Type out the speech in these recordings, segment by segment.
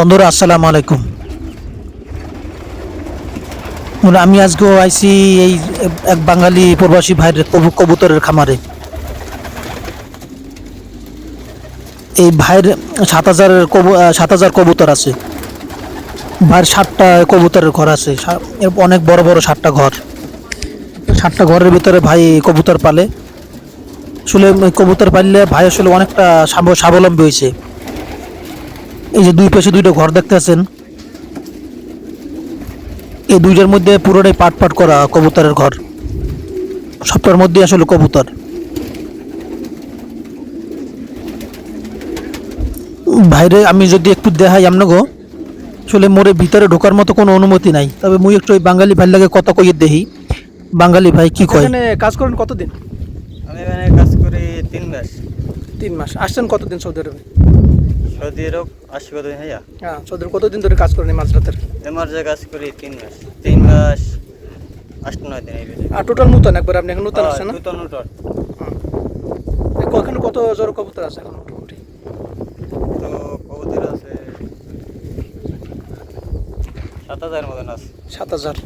বন্ধুরা, আসসালামু আলাইকুম। আমি আজকেও আইছি এই এক বাঙালি প্রবাসী ভাইয়ের কবুতরের খামারে। এই ভাইয়ের সাত হাজার সাত হাজার কবুতর আছে। ভাইয়ের সাতটা কবুতরের ঘর আছে। অনেক বড় বড় সাতটা ঘর। সাতটা ঘরের ভিতরে ভাই কবুতর পালে। আসলে কবুতর পাললে ভাই আসলে অনেকটা স্বাবলম্বী হয়েছে এই যে দুই পাশে দুইটা ঘর দেখতে আছেন এই দুইটার মধ্যে পুরোটাই পাট পাট করা কবুতরের ঘর। সবটার মধ্যে আসলে কবুতর। বাইরে আমি যদি একটু দেখাই আপনাকে আসলে মোরে ভিতরে ঢোকার মতো কোনো অনুমতি নাই। তবে মুই একটু ওই বাঙালি ভাই লাগে কথা কইয়ে দেখি বাঙালি ভাই কি কয়? কাজ করেন কতদিন? আমি এখানে কাজ করি তিন মাস। তিন মাস। আসছেন কতদিন সৌদি আরবে? সৌদি আরব আসি কতদিন হইয়া হ্যাঁ সৌদি কতদিন ধরে কাজ করেন এই মাঝরাতের? এমার যে কাজ করি তিন মাস। তিন মাস আট নয় দিন এই আর টোটাল নতুন একবার আপনি এখন নতুন আসছেন না? নূতন নূতন। এখানে কত জোর কবুতর আছে এখন মোটামুটি? তো কবুতর আছে সাত হাজার মতন আছে। সাত হাজার।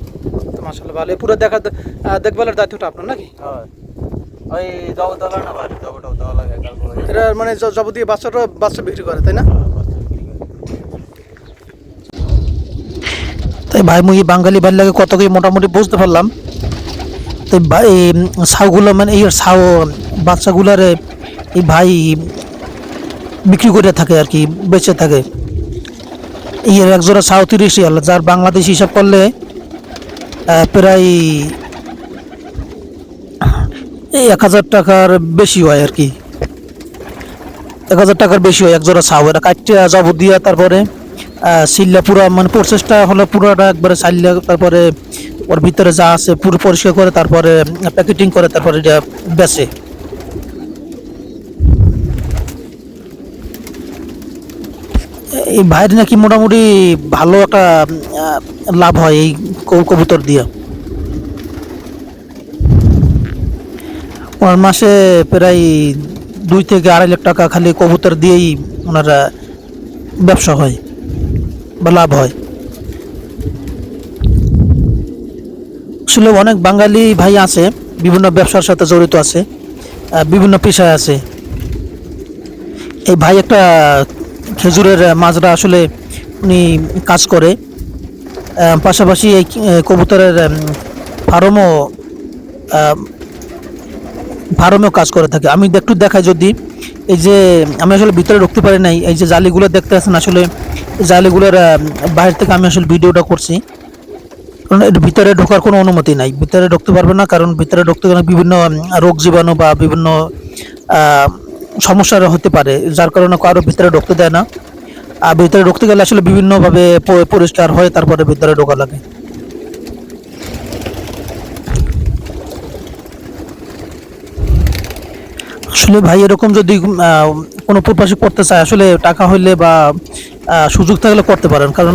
তো মাসাল্লাহ ভালো। এই পুরো দেখা দেখভালের দায়িত্বটা আপনার নাকি? হয়। ওই এরা মানে যাবতীয় বাচ্চারা বাচ্চা বিক্রি করে তাই না? তাই ভাই মুই বাঙালি ভাই লাগে কত কি মোটামুটি বুঝতে পারলাম। তো ভাই এই ছাউগুলো মানে এই ছাউ বাচ্চাগুলারে এই ভাই বিক্রি করে থাকে আর কি বেঁচে থাকে। এই এক জোড়া ছাউ তিরিশ রিয়াল যার বাংলাদেশ হিসাব করলে প্রায় এই এক হাজার টাকার বেশি হয় আর কি। এক হাজার টাকার বেশি হয়, এক জোড়া ছাউ এটা কাটতে যাব দিয়া তারপরে সিল্লা পুরা মানে প্রসেসটা হলো পুরোটা একবারে সাইল্লা তারপরে ওর ভিতরে যা আছে পুরো পরিষ্কার করে, তারপরে প্যাকেটিং করে, তারপরে এটা বেচে এই ভাইয়ের নাকি মোটামুটি ভালো একটা লাভ হয় এই কবুতর দিয়ে। ওনার মাসে প্রায় দুই থেকে আড়াই লাখ টাকা খালি কবুতর দিয়েই ওনারা ব্যবসা হয় বা লাভ হয়। আসলে অনেক বাঙালি ভাই আছে, বিভিন্ন ব্যবসার সাথে জড়িত আছে বিভিন্ন পেশায় আছে। এই ভাই একটা খেজুরের মাজরা আসলে উনি কাজ করে পাশাপাশি এই কবুতরের ফার্মও ফার্মেও কাজ করে থাকে। আমি একটু দেখাই যদি, এই যে আমি আসলে ভিতরে ঢুকতে পারি নাই, এই যে জালিগুলো দেখতে আছেন আসলে, জালিগুলোর বাইরে থেকে আমি আসলে ভিডিওটা করছি। কারণ ভিতরে ঢোকার কোনো অনুমতি নাই। ভিতরে ঢুকতে পারবে না, কারণ ভিতরে ঢুকতে গেলে বিভিন্ন রোগ জীবাণু বা বিভিন্ন সমস্যা হতে পারে। যার কারণে কারও ভিতরে ঢুকতে দেয় না। আর ভিতরে ঢুকতে গেলে আসলে বিভিন্নভাবে পরিষ্কার হয়, তারপরে ভিতরে ঢোকা লাগে। আসলে ভাই, এরকম যদি কোনো প্রবাসী করতে চায়, আসলে টাকা হইলে বা সুযোগ থাকলে করতে পারেন, কারণ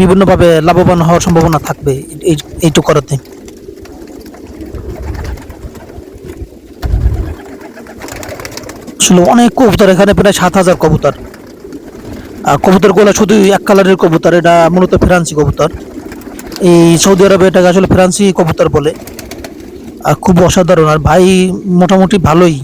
বিভিন্নভাবে লাভবান হওয়ার সম্ভাবনা থাকবে এই, এইটুকু করাতে আসলে অনেক কবুতর, এখানে প্রায় সাত হাজার কবুতর। কবুতরগুলো শুধু এক কালারের কবুতর, এটা মূলত ফ্রান্সি কবুতর। এই সৌদি আরবে এটাকে আসলে ফ্রান্সি কবুতর বলে। আর খুব অসাধারণ, আর ভাই, মোটামুটি ভালোই।